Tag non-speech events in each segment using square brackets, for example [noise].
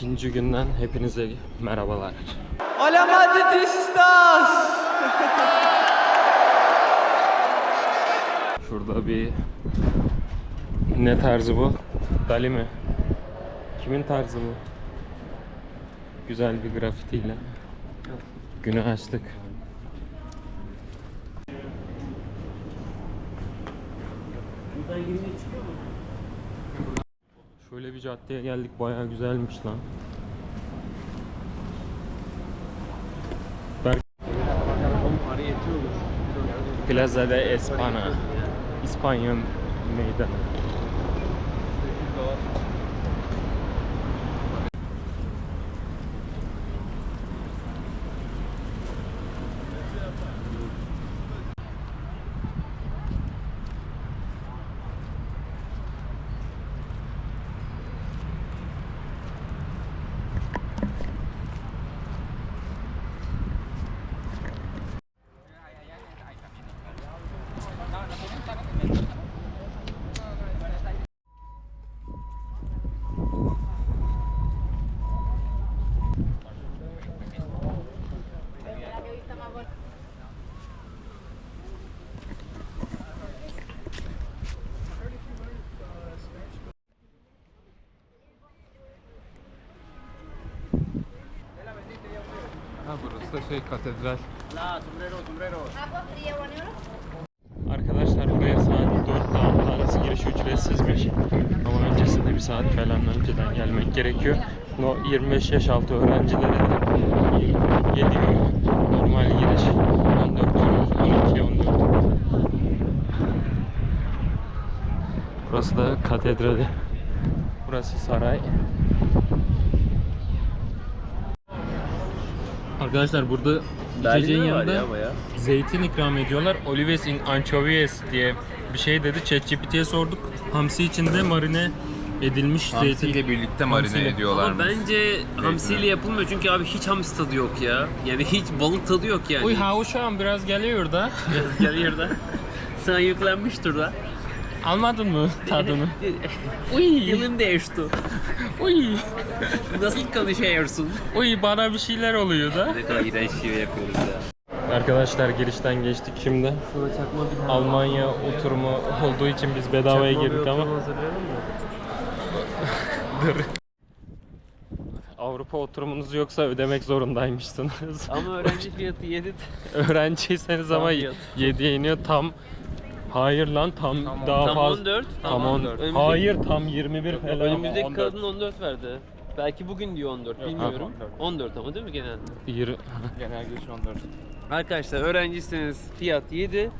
ikinci günden hepinize merhabalar. Hola Madridistas! Şurada bir ne tarzı bu? Dali mi? Kimin tarzı bu? Güzel bir grafitiyle. Günü açtık. Şöyle bir caddeye geldik bayağı güzelmiş lan. Plaza de Espana. İspanya meydanı. Ha şey katedral. Arkadaşlar buraya saat 4 ile arası giriş ücretsizmiş. Ama öncesinde bir saat falan önceden gelmek gerekiyor. No 25 yaş altı öğrencilere de 7 euro. Normal giriş 14 euro. 12 14. Burası da katedrali. Burası saray. Arkadaşlar burada içeceğin yanında zeytin ikram ediyorlar. Olives in anchovies diye bir şey dedi. ChatGPT'ye sorduk. Hamsi içinde marine edilmiş zeytin. ile birlikte marine Hamsiyle. ediyorlarmış. Ama bence hamsiyle yapılmıyor çünkü abi hiç hamsi tadı yok ya. Yani hiç balık tadı yok yani. Uy havuşam biraz geliyor da. Biraz geliyor da. [laughs] Sen yüklenmiştir da. Almadın mı [laughs] tadını? [laughs] Uy. Yılın değişti. [laughs] Uy. Nasıl konuşuyorsun? Uy bana bir şeyler oluyor da. Ne kadar iğrenç şey yapıyoruz ya. Arkadaşlar girişten geçtik şimdi. Sana çakma bir Almanya oturumu olduğu için biz bedavaya girdik ama. Dur. Avrupa oturumunuz yoksa ödemek zorundaymışsınız. Ama öğrenci fiyatı 7 Öğrenciyseniz ama Tam fiyat. 7'ye iniyor tam Hayır lan tam daha Tam fazla 14. Tam 14. Önümüzdeki- Hayır tam 21 falan. Önümüzdeki 14. kadın 14 verdi. Belki bugün diyor 14 bilmiyorum. 14 ama değil mi genelde? Yirmi- [laughs] Genel giriş 14. Arkadaşlar öğrenciyseniz fiyat 7.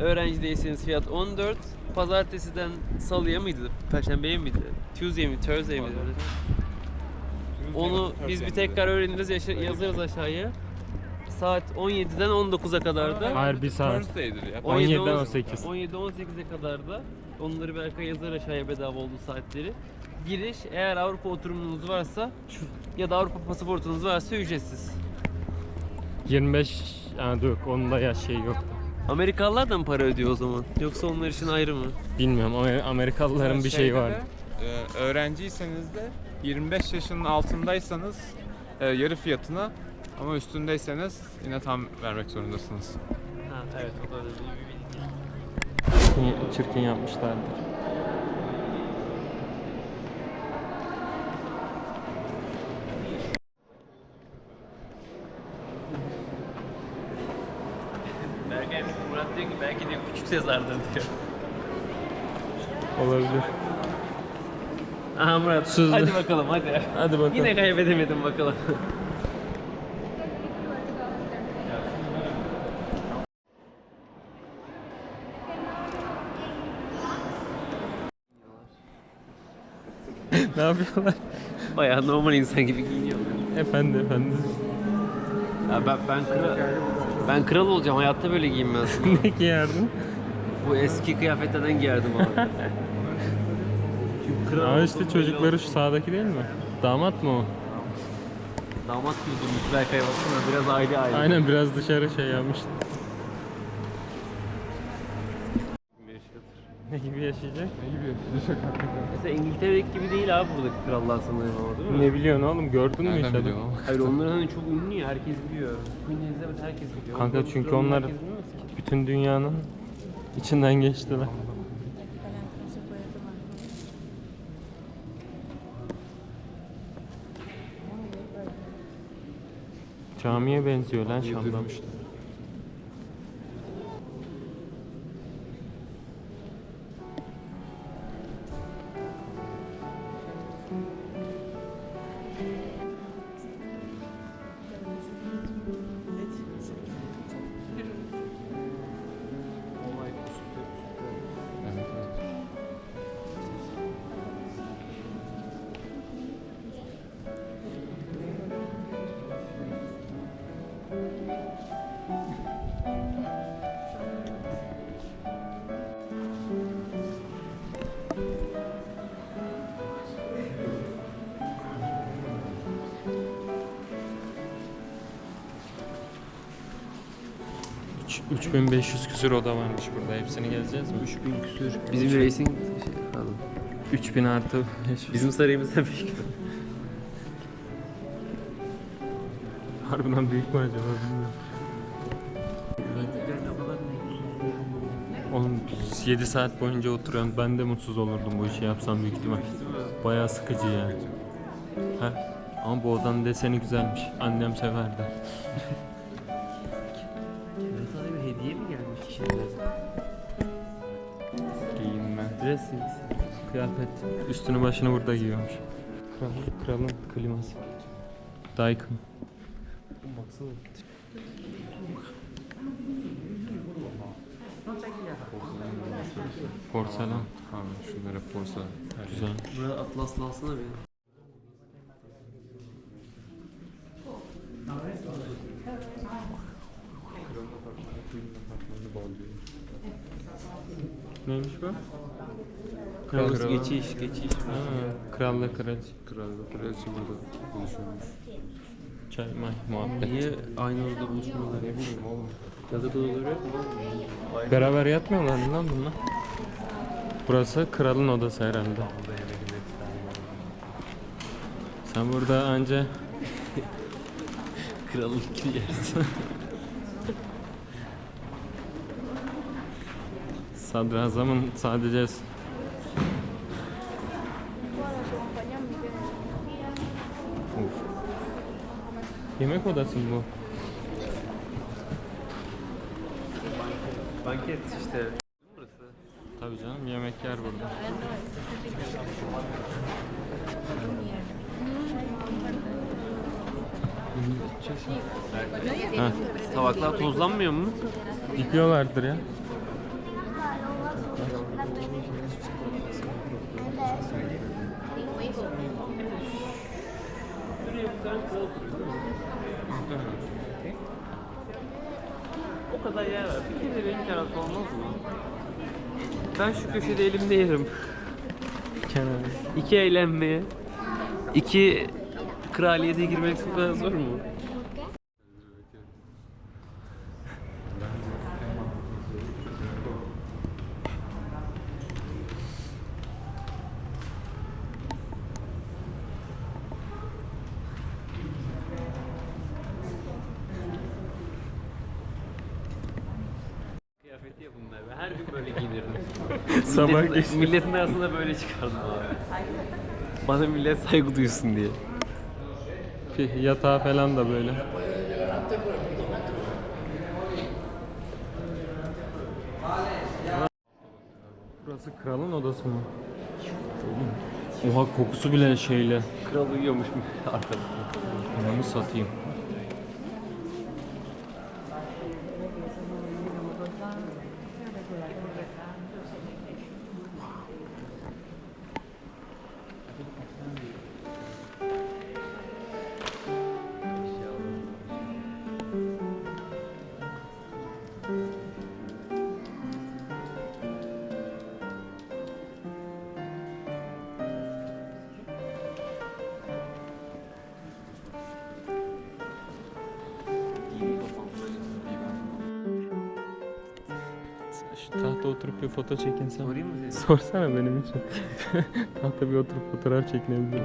Öğrenci değilseniz fiyat 14. Pazartesiden salıya mıydı? Perşembeye miydi? Tuesday mi? Thursday miydi? Onu biz bir tekrar öğreniriz, yaşa- yazarız aşağıya. Saat 17'den 19'a kadar da. Hayır bir saat. Thursday'dir ya. 17'den 18. 17-18'e kadar da onları Berkay yazar aşağıya bedava olduğu saatleri. Giriş eğer Avrupa oturumunuz varsa ya da Avrupa pasaportunuz varsa ücretsiz. 25 yani yok onda yaş şey yok. Amerikalılar da mı para ödüyor o zaman? Yoksa onlar için ayrı mı? Bilmiyorum ama Amerikalıların bir şeyi Şeyde var. de, e, öğrenciyseniz de 25 yaşının altındaysanız e, yarı fiyatına ama üstündeyseniz yine tam vermek zorundasınız. Ha evet o da bir bilgi. Çirkin, çirkin yapmışlardır. [laughs] Berkay Murat diyor ki belki de küçük Sezar'dır diyor. Olabilir. Aha Murat Sızdı. hadi bakalım hadi. Hadi bakalım. Yine kaybedemedim bakalım. Yapıyorlar? Bayağı normal insan gibi giyiniyor. Efendi efendi. Ya ben ben kral ben kral olacağım. Hayatta böyle giyinmez. [laughs] ne giyerdin? Bu eski kıyafetlerden giyerdim abi. Çünkü kral Aa işte çocukları şu sağdaki değil mi? Damat mı o? damat gibi durmuş Berkay'a baksana biraz aile aile. Aynen biraz dışarı şey yapmış. Ne gibi yaşayacak? Ne gibi yaşayacak hakikaten? Mesela İngiltere'deki gibi değil abi buradaki krallar sanırım ama değil mi? Ne biliyorsun oğlum? Gördün mü Nereden yaşadın? biliyorsun ama? Hayır onlar hani çok ünlü ya herkes biliyor. Queen Elizabeth herkes biliyor. Kanka Ama çünkü kralını onlar herkes bilmez ki. bütün dünyanın içinden geçtiler. Camiye benziyor lan Şam'dan. Yıldırmışlar. 3500 küsür oda varmış burada. Hepsini gezeceğiz mi? 3000 küsür. Bizim racing şey falan. 3000 artı 500. Bizim sarayımızda 5 gibi. Harbiden büyük mü acaba bilmiyorum. Oğlum 7 saat boyunca oturuyorum. Ben de mutsuz olurdum bu işi yapsam büyük ihtimal. Bayağı sıkıcı ya. Ha. Ama bu odanın deseni güzelmiş. Annem severdi. Dressing. Kıyafet. Üstünü başını burada giyiyormuş. Kral, kralın kliması. Daikin. Baksana. Porselen. Ha, şunlara porselen. Güzel. Burada atlaslı alsana beni. Bu? Kral- geçiş geçiş. Ha, kral ve kraliçe. Kral ve kraliçe burada buluşuyormuş. Çay, may, muhabbet. Niye aynı odada buluşmuyorlar? Ne bileyim oğlum. Yatak odaları yok mu? Beraber yatmıyorlar mı lan bunlar? Burası kralın odası herhalde. Sen burada anca [laughs] Kralın ikili yersin. [laughs] sadrazamın sadece Of. Yemek odası mı bu? Banket işte. Burası. Tabii canım yemek yer burada. Ha, Tabaklar tozlanmıyor mu? yıkıyorlardır ya. Kadar yer var. Bir kere benim terası olmaz mı? Ben şu köşede elimde yerim. Kenar. İki eğlenmeye. iki kraliyete girmek bu kadar zor mu? Milletin, milletin arasında böyle çıkardım abi. Bana millet saygı duysun diye. Yatağı falan da böyle. Burası kralın odası mı? Oha kokusu bile şeyle. Kral uyuyormuş mu [laughs] arkada? Ananı satayım. Tahta oturup bir foto çekinsem. Sorayım mı seni? Sorsana benim için. [laughs] tahta bir oturup fotoğraf çekinebilirim.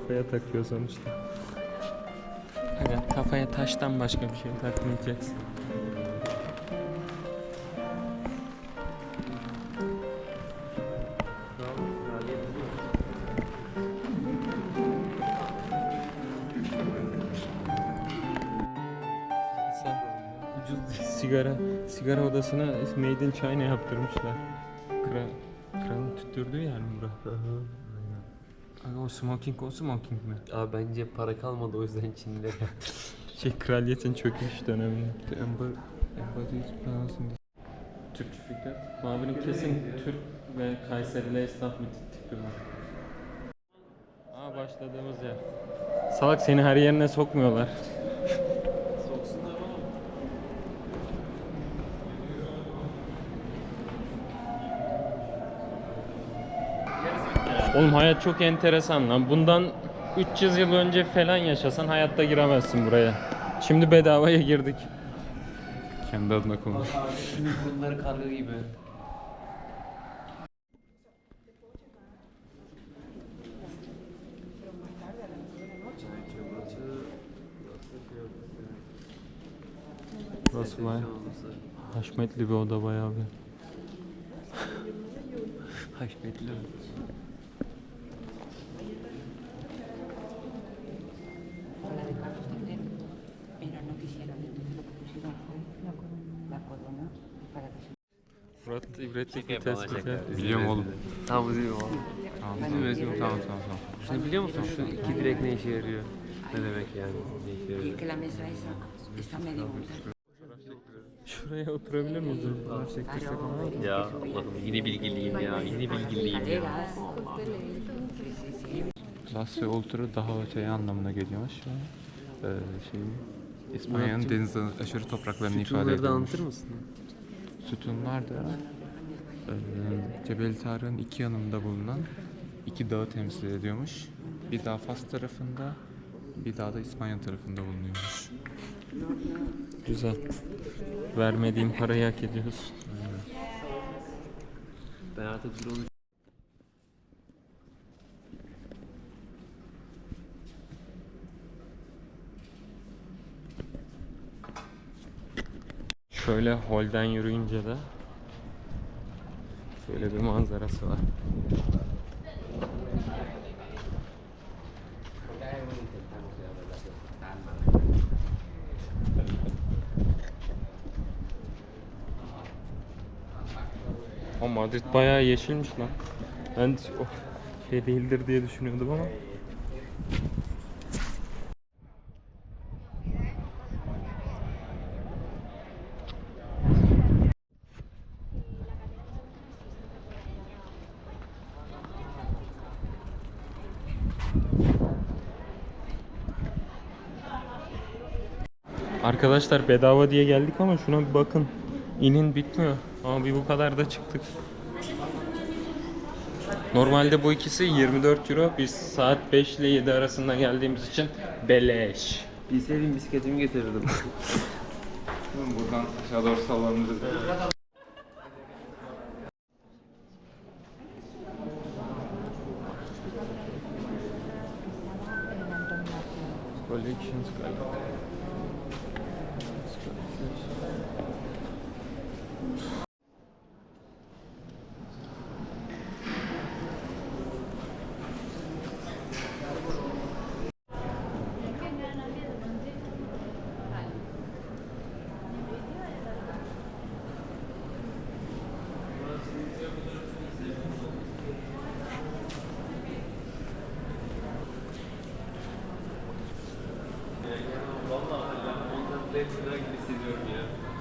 Kafaya takıyor sonuçta. Aga kafaya taştan başka bir şey takmayacaksın. Sigara sigara odasına Made in China yaptırmışlar. Kral, kralın tüttürdüğü mi bura? Aga o smoking o smoking mi? Abi bence para kalmadı o yüzden Çinliler yaptı. [laughs] Şey kraliyetin çöküş döneminde. Türk Fikret. Mavinin kesin Türk ve Kayserili esnaf bir tipi var. Aa başladığımız yer. Salak seni her yerine sokmuyorlar. Oğlum hayat çok enteresan lan. Bundan 300 yıl önce falan yaşasan hayatta giremezsin buraya. Şimdi bedavaya girdik. Kendi adına konuş. Bunları karga gibi. Burası bayağı haşmetli bir oda bayağı bir. Haşmetli. Murat ibretlik yapalım tespit. Biliyorum oğlum. Tamam üzülme oğlum. Tamam, tamam, tamam, tamam, tamam. Şunu biliyor musun? Şu iki direk ne işe yarıyor? Ne demek yani? Ne işe yarıyor? Şuraya oturabilir miyiz? Ya Allah'ım yine bilgiliyim ya. Yine bilgiliyim ya. Plus ve ultra daha öteye anlamına geliyormuş. Ee, şey, İspanya'nın deniz aşırı topraklarını ifade Sütunları da ediyormuş. anlatır mısın? Sütunlar da Cebel Tarık'ın iki yanında bulunan iki dağı temsil ediyormuş. Bir dağ Fas tarafında, bir dağ da İspanya tarafında bulunuyormuş. Güzel. Vermediğim parayı hak ediyorsun. Ben artık drone Şöyle holden yürüyünce de şöyle bir manzarası var. O Madrid bayağı yeşilmiş lan. Ben o şey değildir diye düşünüyordum ama. Arkadaşlar bedava diye geldik ama şuna bir bakın. İnin bitmiyor. Ama bir bu kadar da çıktık. Normalde bu ikisi 24 euro. Biz saat 5 ile 7 arasında geldiğimiz için beleş. Bilseydim bisikletimi getirirdim. Buradan aşağı doğru sallanırız. Collections galiba.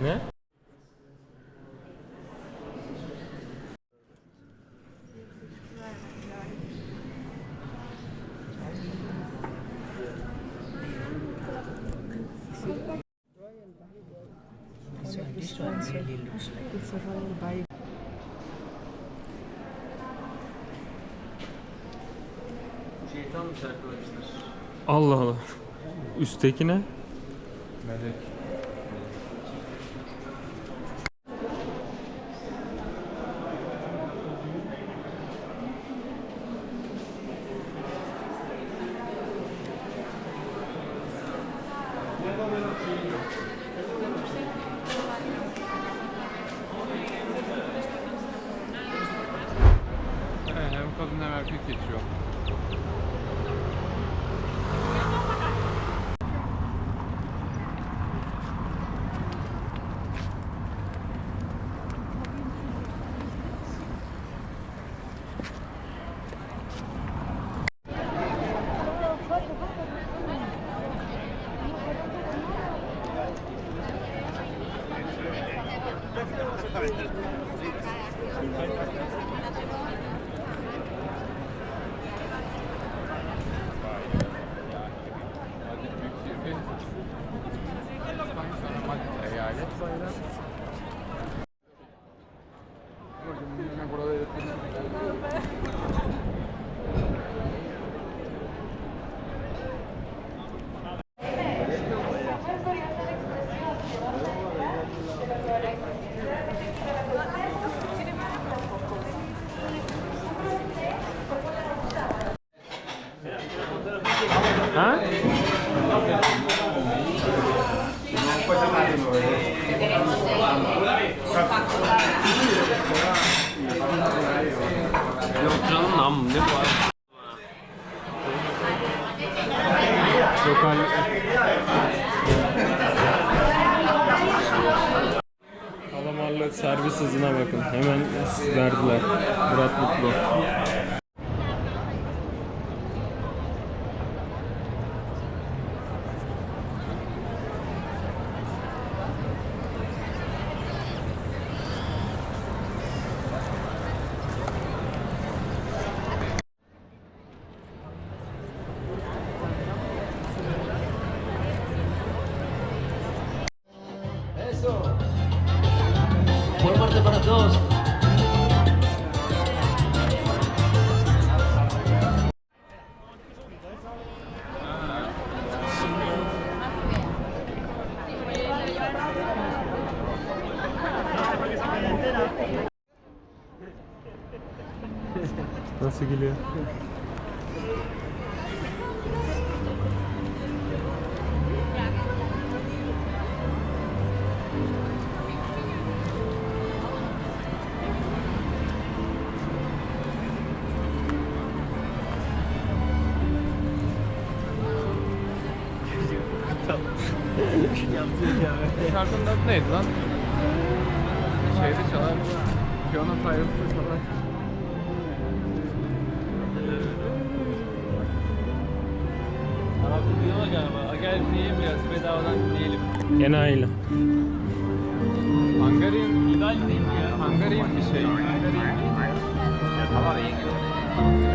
Ne? Allah Allah. Üsttekine. Melek. Evet, hem kadın hem erkek geçiyor. Madrid büyük şehir. İspanya sonra Madrid eyalet bayrağı. Yine burada Ha? Bir oturalım lan ne bu abi? Lokal Kalamarlı servis hızına bakın. Hemen verdiler. Murat Mutlu. Nasıl gülüyor? Şarkının adı neydi lan? Galiba. Gel dinleyelim biraz bedavadan dinleyelim. Gene aynı. Hungarian, İdal değil mi ya? Hungarian bir şey. Hungarian. Tamam iyi.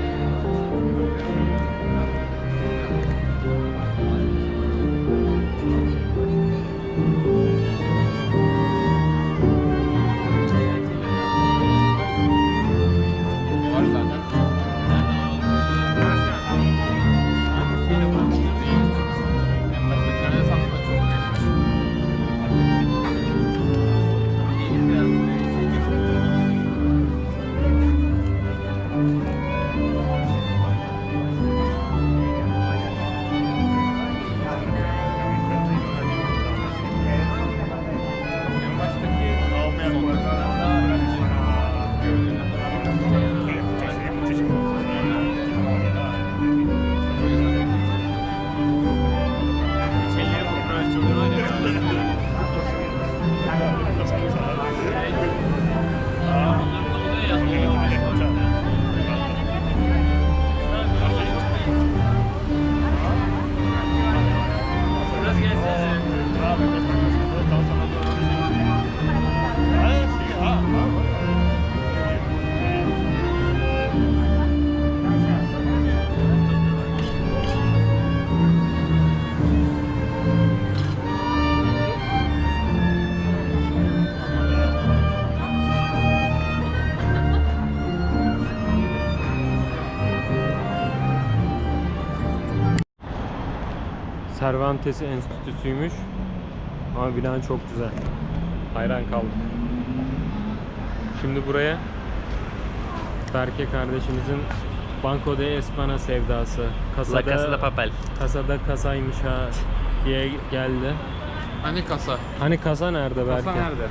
Cervantes Enstitüsü'ymüş. Ama bina çok güzel. Hayran kaldık. Şimdi buraya Berke kardeşimizin Banco de Espana sevdası. Kasada, La Casa de Papel. Kasada kasaymış ha diye geldi. Hani kasa? Hani kasa nerede Berke? Kasa nerede?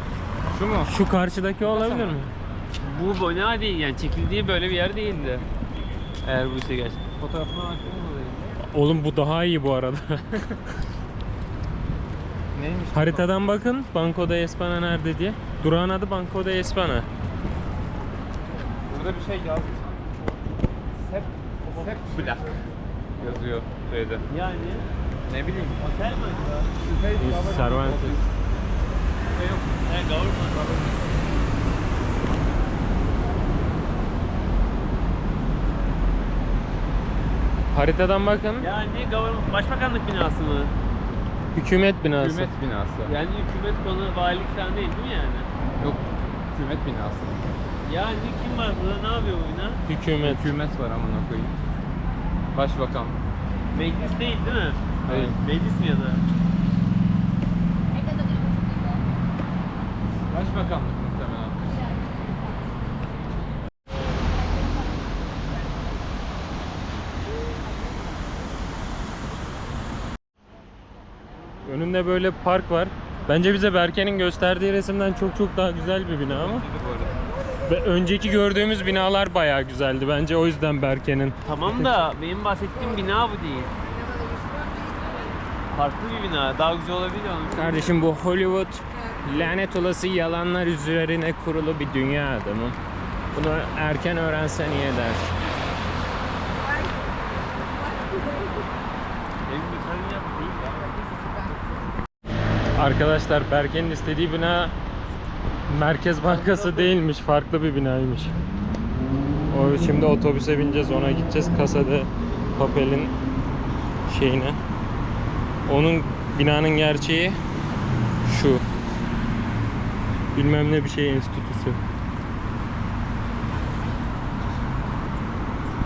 Şu mu? Şu karşıdaki olabilir mi? Bu bina değil yani çekildiği böyle bir yer değildi. Eğer bu işe gerçekten. Fotoğrafına baktığımız. Oğlum bu daha iyi bu arada. [laughs] Neymiş? Haritadan bakın Banco de Espana nerede diye. Durağın adı Banco de Espana. Burada bir şey yazmış. Sep, Sep Black yazıyor şeyde. Yani Ne bileyim. otel mi acaba? Cervantes. Yok. He government. Haritadan bakın. Yani government, başbakanlık binası mı? Hükümet binası. Hükümet binası. Yani hükümet konu valilik falan değil değil mi yani? Yok. Hükümet binası. Yani kim var burada ne yapıyor bu bina? Hükümet. Hükümet var amına koyayım. Başbakan. Meclis değil değil mi? Değil. Meclis mi ya da? Başbakanlık Önünde böyle park var. Bence bize Berke'nin gösterdiği resimden çok çok daha güzel bir bina ama. Ve önceki gördüğümüz binalar bayağı güzeldi. Bence o yüzden Berke'nin. Tamam da benim bahsettiğim bina bu değil. Farklı bir bina. Daha güzel olabilir onun. Kardeşim bu Hollywood lanet olası yalanlar üzerine kurulu bir dünya adamı. Bunu erken öğrensen iyi edersin. Benim bir tane yap değil ya. Arkadaşlar Berke'nin istediği bina Merkez Bankası değilmiş. Farklı bir binaymış. O şimdi otobüse bineceğiz. Ona gideceğiz. Kasada Papel'in şeyine. Onun binanın gerçeği şu. Bilmem ne bir şey enstitüsü.